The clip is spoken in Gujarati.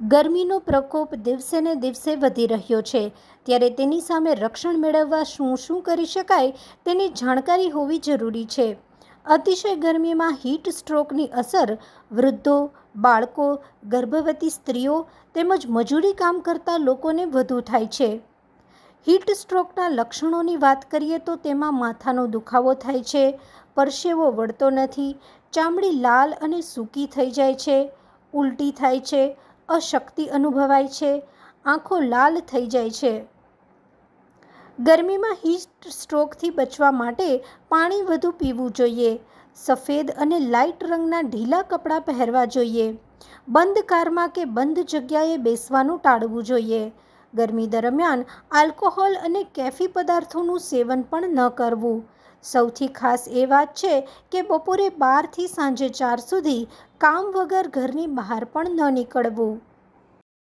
ગરમીનો પ્રકોપ દિવસે ને દિવસે વધી રહ્યો છે. ત્યારે તેની સામે રક્ષણ મેળવવા શું શું કરી શકાય તેની જાણકારી હોવી જરૂરી છે. અતિશય ગરમીમાં હીટ સ્ટ્રોકની અસર વૃદ્ધો, બાળકો, ગર્ભવતી સ્ત્રીઓ તેમજ મજૂરી કામ કરતા લોકોને વધુ થાય છે. હીટ સ્ટ્રોકના લક્ષણોની વાત કરીએ તો તેમાં માથાનો દુખાવો થાય છે, પરસેવો વળતો નથી, ચામડી લાલ અને સૂકી થઈ જાય છે, ઉલટી થાય છે અશક્તિ અનુભવાય છે. આંખો લાલ થઈ જાય છે. ગરમીમાં હીટ સ્ટ્રોકથી બચવા માટે પાણી વધુ પીવું જોઈએ. સફેદ અને લાઇટ રંગના ઢીલા કપડાં પહેરવા જોઈએ. બંધ કારમાં કે બંધ જગ્યાએ બેસવાનું ટાળવું જોઈએ. ગરમી દરમિયાન આલ્કોહોલ અને કેફી પદાર્થોનું સેવન પણ ન કરવું. સૌથી ખાસ એ વાત છે કે બપોરે બારથી સાંજે ચાર સુધી કામ વગર ઘરની બહાર પણ ન નીકળવું.